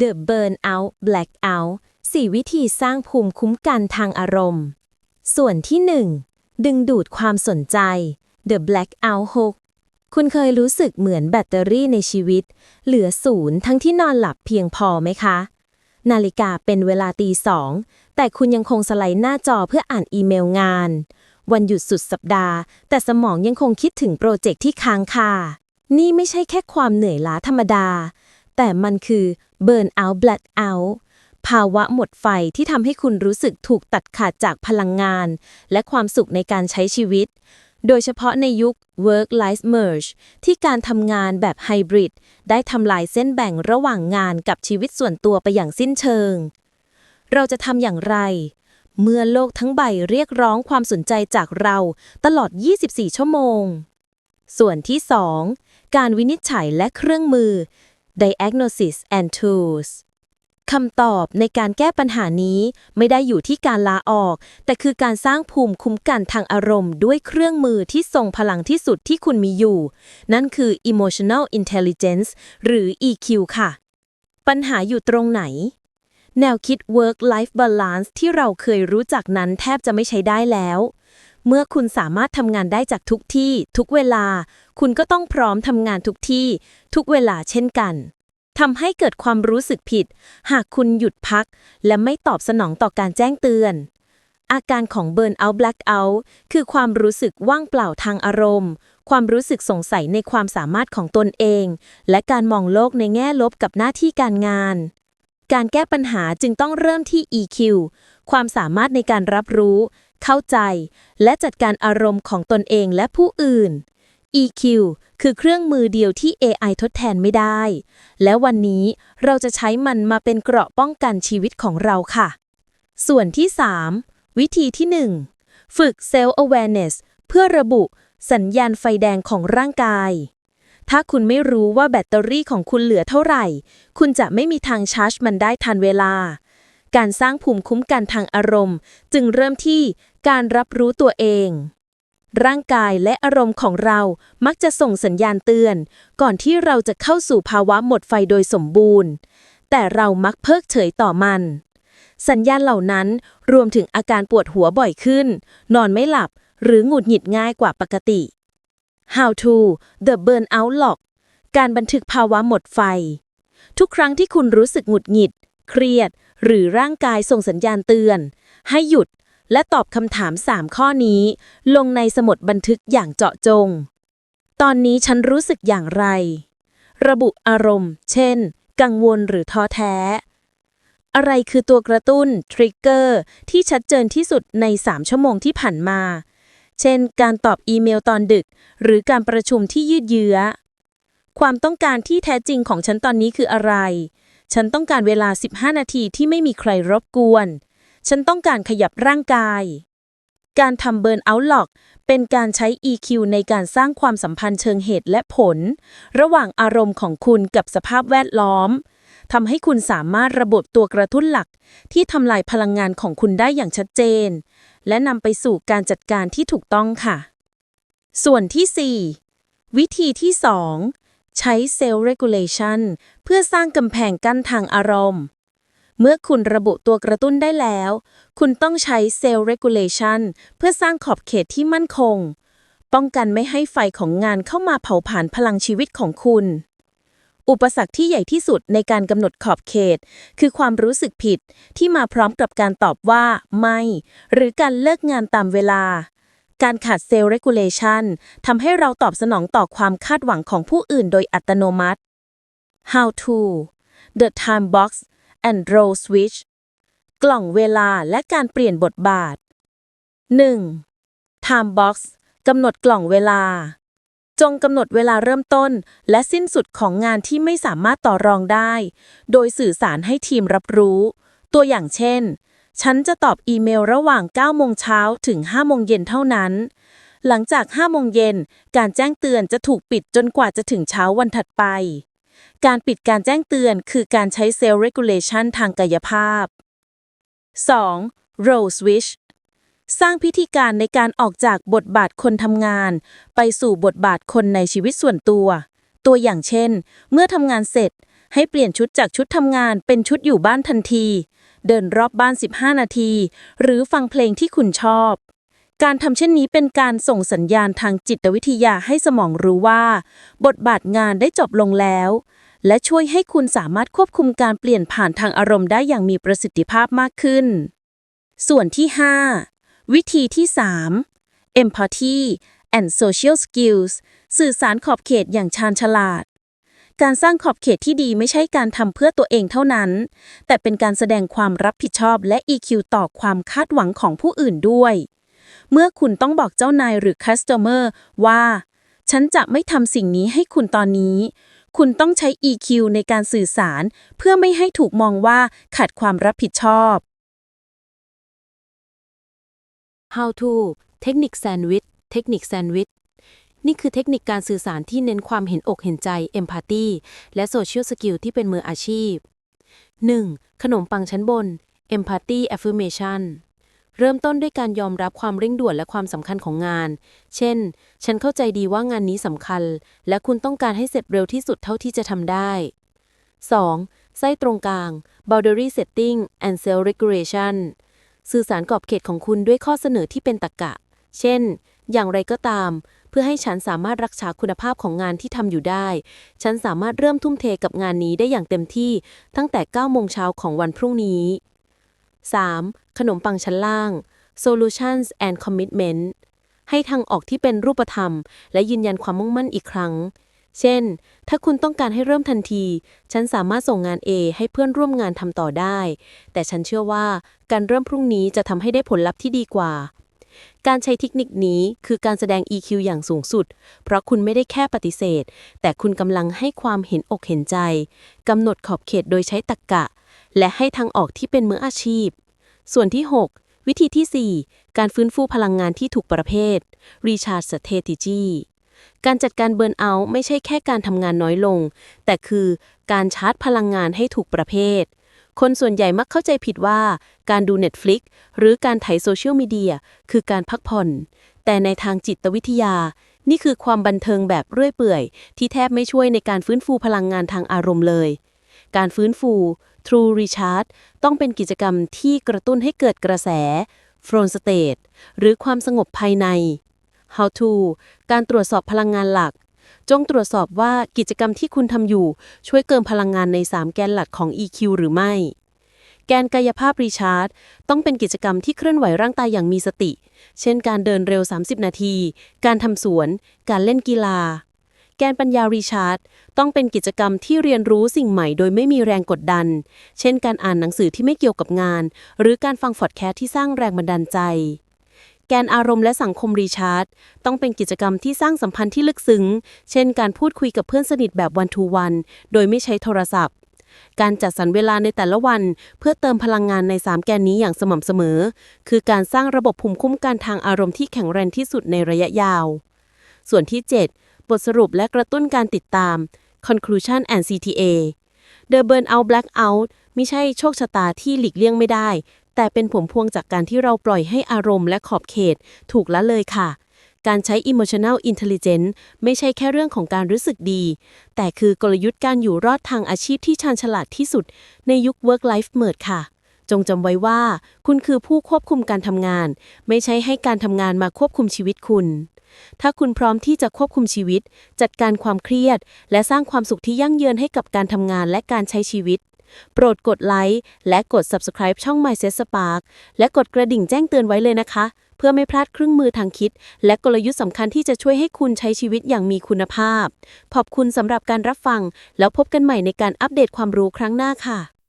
The Burnout Blackout 4 วิธีสร้างภูมิคุ้มกันทางอารมณ์ ส่วนที่ 1 ดึงดูดความสนใจ The Blackout Hook คุณเคยรู้สึกเหมือนแบตเตอรี่ในชีวิต เหลือศูนย์ทั้งที่นอนหลับเพียงพอไหมคะ นาฬิกาเป็นเวลาตีสองแต่คุณยังคงสไลด์หน้าจอเพื่ออ่านอีเมลงาน วันหยุดสุดสัปดาห์ แต่สมองยังคงคิดถึงโปรเจกต์ที่ค้างคานี่ไม่ใช่แค่ความเหนื่อยล้าธรรมดา แต่มันคือ burn out black out ภาวะหมดไฟที่ทำให้คุณรู้สึกถูกตัดขาดจากพลังงาน และความสุขในการใช้ชีวิต โดยเฉพาะในยุค work life merge ที่การทำงานแบบไฮบริดได้ทำลายเส้นแบ่งระหว่างงานกับชีวิตส่วนตัวไปอย่างสิ้นเชิง เราจะทำอย่างไร เมื่อโลกทั้งใบเรียกร้องความสนใจจากเราตลอด 24 ชั่วโมง ส่วนที่ 2 การวินิจฉัยและเครื่องมือ diagnosis and tools คำตอบในการแก้ปัญหานี้ไม่ได้อยู่ที่การลาออก แต่คือการสร้างภูมิคุ้มกันทางอารมณ์ด้วยเครื่องมือที่ทรงพลังที่สุดที่คุณมีอยู่ นั่นคือ emotional intelligence หรือ EQ ค่ะ ปัญหาอยู่ตรงไหน แนวคิด work life balance ที่เราเคยรู้จักนั้นแทบจะไม่ใช้ได้แล้ว เมื่อคุณสามารถทำงานได้จากทุกที่ ทุกเวลา คุณก็ต้องพร้อมทำงานทุกที่ ทุกเวลาเช่นกันทำให้เกิดความรู้สึกผิด หากคุณหยุดพัก และไม่ตอบสนองต่อการแจ้งเตือน อาการของ Burnout Blackout คือความรู้สึกว่างเปล่าทางอารมณ์ ความรู้สึกสงสัยในความสามารถของตนเอง และการมองโลกในแง่ลบกับหน้าที่การงาน การแก้ปัญหาจึงต้องเริ่มที่ EQ ความสามารถในการรับรู้ เข้าใจ และจัดการอารมณ์ของตนเองและผู้อื่น EQ คือเครื่องมือเดียวที่ AI ทดแทนไม่ได้ และวันนี้เราจะใช้มันมาเป็นเกราะป้องกันชีวิตของเราค่ะ ส่วนที่ 3 วิธีที่ 1 ฝึก Self Awareness เพื่อระบุสัญญาณไฟแดงของร่างกาย ถ้าคุณไม่รู้ว่าแบตเตอรี่ของคุณเหลือเท่าไหร่ คุณจะไม่มีทางชาร์จมันได้ทันเวลา การสร้างภูมิคุ้มกันทางอารมณ์ จึงเริ่มที่การรับรู้ตัวเอง ร่างกายและอารมณ์ของเรามักจะส่งสัญญาณเตือน ก่อนที่เราจะเข้าสู่ภาวะหมดไฟโดยสมบูรณ์ แต่เรามักเพิกเฉยต่อมัน สัญญาณเหล่านั้นรวมถึงอาการปวดหัวบ่อยขึ้น นอนไม่หลับ หรือหงุดหงิดง่ายกว่าปกติ How to the burnout log การบันทึกภาวะหมดไฟ ทุกครั้งที่คุณรู้สึกหงุดหงิด เครียด หรือร่างกายส่งสัญญาณเตือน ให้หยุด และตอบคำถาม 3 ข้อนี้ ลงในสมุดบันทึกอย่างเจาะจง ตอนนี้ฉันรู้สึกอย่างไร ระบุอารมณ์ เช่น กังวลหรือท้อแท้ อะไรคือตัวกระตุ้น ทริกเกอร์ ที่ชัดเจนที่สุดใน 3 ชั่วโมงที่ผ่านมา เช่น การตอบอีเมลตอนดึก หรือการประชุมที่ยืดเยื้อ ความต้องการที่แท้จริงของฉันตอนนี้คืออะไร ฉันต้องการเวลา 15 นาทีที่ไม่มีใครรบกวน ฉันต้องการขยับร่างกาย การทำเบิร์นเอาท์ล็อก เป็นการใช้ EQ ในการสร้างความสัมพันธ์เชิงเหตุและผล ระหว่างอารมณ์ของคุณกับสภาพแวดล้อมทำให้คุณสามารถระบบตัวกระตุ้นหลัก ที่ทำลายพลังงานของคุณได้อย่างชัดเจน และนำไปสู่การจัดการที่ถูกต้องค่ะ ส่วนที่ 4 วิธีที่ 2 ใช้ Self Regulation เพื่อสร้างกำแพงกั้นทางอารมณ์ เมื่อคุณระบุตัวกระตุ้นได้แล้ว คุณต้องใช้เซลล์ regulation เพื่อสร้างขอบเขตที่มั่นคง ป้องกันไม่ให้ไฟของงานเข้ามาเผาผลาญพลังชีวิตของคุณ อุปสรรคที่ใหญ่ที่สุดในการกำหนดขอบเขต คือความรู้สึกผิดที่มาพร้อมกับการตอบว่า ไม่ หรือการเลิกงานตามเวลาการขาดเซลล์ regulation ทำให้เราตอบสนองต่อความคาดหวังของผู้อื่นโดยอัตโนมัติ How to The Time Box and Roll Switch กล่องเวลาและการเปลี่ยนบทบาท 1. Time Box กำหนดกล่องเวลา จงกำหนดเวลาเริ่มต้น และสิ้นสุดของงานที่ไม่สามารถต่อรองได้ โดยสื่อสารให้ทีมรับรู้ ตัวอย่างเช่น ฉันจะตอบอีเมลระหว่าง9โมงเช้าถึง5โมงเย็นเท่านั้นหลังจาก5โมงเย็น การแจ้งเตือนจะถูกปิดจนกว่าจะถึงเช้าวันถัดไป การปิดการแจ้งเตือนคือการใช้เซลล์ regulation ทางกายภาพ 2. role switch สร้างพิธีการในการออกจากบทบาทคนทำงาน ไปสู่บทบาทคนในชีวิตส่วนตัว ตัวอย่างเช่น เมื่อทำงานเสร็จ ให้เปลี่ยนชุดจากชุดทำงานเป็นชุดอยู่บ้านทันที เดินรอบบ้าน 15 นาที หรือฟังเพลงที่คุณชอบ การทำเช่นนี้เป็นการส่งสัญญาณทางจิตวิทยาให้สมองรู้ว่า บทบาทงานได้จบลงแล้ว และช่วยให้คุณสามารถควบคุมการเปลี่ยนผ่านทางอารมณ์ได้อย่างมีประสิทธิภาพมากขึ้น ส่วนที่ 5 วิธีที่ 3 empathy and social skills สื่อสารขอบเขตอย่างชาญฉลาด การสร้างขอบเขตที่ดีไม่ใช่การทำเพื่อตัวเองเท่านั้น แต่เป็นการแสดงความรับผิดชอบและ EQ ต่อความคาดหวังของผู้อื่นด้วย เมื่อคุณต้องบอกเจ้านายหรือ customer ว่า ฉันจะไม่ทำสิ่งนี้ให้คุณตอนนี้ คุณต้องใช้ EQ ในการสื่อสาร เพื่อไม่ให้ถูกมองว่าขาดความรับผิดชอบ How to เทคนิคแซนด์วิชเทคนิคแซนด์วิชนี่คือเทคนิคการสื่อสารที่เน้นความเห็นอกเห็นใจ empathy และ social skill ที่เป็นมืออาชีพ 1. ขนมปังชั้นบน empathy affirmation เริ่มต้นด้วยการยอมรับความเร่งด่วนและความสำคัญของงาน เช่น ฉันเข้าใจดีว่างานนี้สำคัญ และคุณต้องการให้เสร็จเร็วที่สุดเท่าที่จะทำได้ 2. ไส้ตรงกลาง boundary setting and self regulation สื่อสารกรอบเขตของคุณด้วยข้อเสนอที่เป็นตรรกะเช่น อย่างไรก็ตาม เพื่อให้ฉันสามารถรักษาคุณภาพของงานที่ทำอยู่ได้ ฉันสามารถเริ่มทุ่มเทกับงานนี้ได้อย่างเต็มที่ ตั้งแต่9โมงเช้าของวันพรุ่งนี้ 3. ขนมปังชั้นล่าง solutions and commitment ให้ทางออกที่เป็นรูปธรรม และยืนยันความมุ่งมั่นอีกครั้ง เช่น ถ้าคุณต้องการให้เริ่มทันที ฉันสามารถส่งงาน A ให้เพื่อนร่วมงานทำต่อได้ แต่ฉันเชื่อว่าการเริ่มพรุ่งนี้จะทำให้ได้ผลลัพธ์ที่ดีกว่า การใช้เทคนิคนี้คือการแสดง EQ อย่างสูงสุด เพราะคุณไม่ได้แค่ปฏิเสธ แต่คุณกำลังให้ความเห็นอกเห็นใจกำหนดขอบเขตโดยใช้ตรรกะ และให้ทางออกที่เป็นมืออาชีพ ส่วนที่ 6 วิธีที่ 4 การฟื้นฟูพลังงานที่ถูกประเภท Recharge Strategy การจัดการเบิร์นเอาท์ไม่ใช่แค่การทำงานน้อยลง แต่คือการชาร์จพลังงานให้ถูกประเภท คนส่วนใหญ่มักเข้าใจผิดว่าการดู Netflix หรือการไถโซเชียลมีเดียคือการพักผ่อน แต่ในทางจิตวิทยา นี่คือความบันเทิงแบบเรื่อยเปื่อย ที่แทบไม่ช่วยในการฟื้นฟูพลังงานทางอารมณ์เลย การฟื้นฟู True Recharge ต้องเป็นกิจกรรมที่กระตุ้นให้เกิดกระแส Flow State หรือความสงบภายใน How to การตรวจสอบพลังงานหลัก จงตรวจสอบว่ากิจกรรมที่คุณทำอยู่ ช่วยเกินพลังงานใน 3 แกนหลักของ EQ หรือไม่ แกนกายภาพรีชาร์จต้องเป็นกิจกรรมที่เคลื่อนไหวร่างกายอย่างมีสติ เช่นการเดินเร็ว 30 นาที การทำสวน การเล่นกีฬา แกนปัญญารีชาร์จต้องเป็นกิจกรรมที่เรียนรู้สิ่งใหม่โดยไม่มีแรงกดดัน เช่นการอ่านหนังสือที่ไม่เกี่ยวกับงาน หรือการฟังฟอดแคสที่สร้างแรงบันดาลใจ แกนอารมณ์และสังคมรีชาร์จต้องเป็นกิจกรรมที่สร้างสัมพันธ์ที่ลึกซึ้ง เช่น การพูดคุยกับเพื่อนสนิทแบบวันทูวันโดยไม่ใช้โทรศัพท์การจัดสรรเวลาในแต่ละวันเพื่อเติมพลังงานใน 3 แกนนี้อย่างสม่ำเสมอ คือการสร้างระบบภูมิคุ้มกันทางอารมณ์ที่แข็งแรงที่สุดในระยะยาว ส่วนที่ 7 บทสรุปและกระตุ้นการติดตาม Conclusion and CTA The Burnout Blackout ไม่ใช่โชคชะตาที่หลีกเลี่ยงไม่ได้ แต่เป็นผลพวงจากการที่เราปล่อยให้อารมณ์และขอบเขต ถูกละเลยค่ะ การใช้ emotional intelligence ไม่ใช่แค่เรื่องของการรู้สึกดี แต่คือกลยุทธ์การอยู่รอดทางอาชีพที่ชาญฉลาดที่สุด ในยุค work life merge ค่ะ จงจำไว้ว่า คุณคือผู้ควบคุมการทำงาน ไม่ใช่ให้การทำงานมาควบคุมชีวิตคุณ ถ้าคุณพร้อมที่จะควบคุมชีวิต จัดการความเครียด และสร้างความสุขที่ยั่งยืนให้กับการทำงานและการใช้ชีวิต โปรดกดไลค์และกด subscribe ช่อง Mindset Spark และกดกระดิ่งแจ้งเตือนไว้เลยนะคะ เพื่อไม่พลาดเครื่องมือทางคิด และกลยุทธ์สำคัญที่จะช่วยให้คุณใช้ชีวิตอย่างมีคุณภาพ ขอบคุณสำหรับการรับฟัง แล้วพบกันใหม่ในการอัปเดตความรู้ครั้งหน้าค่ะ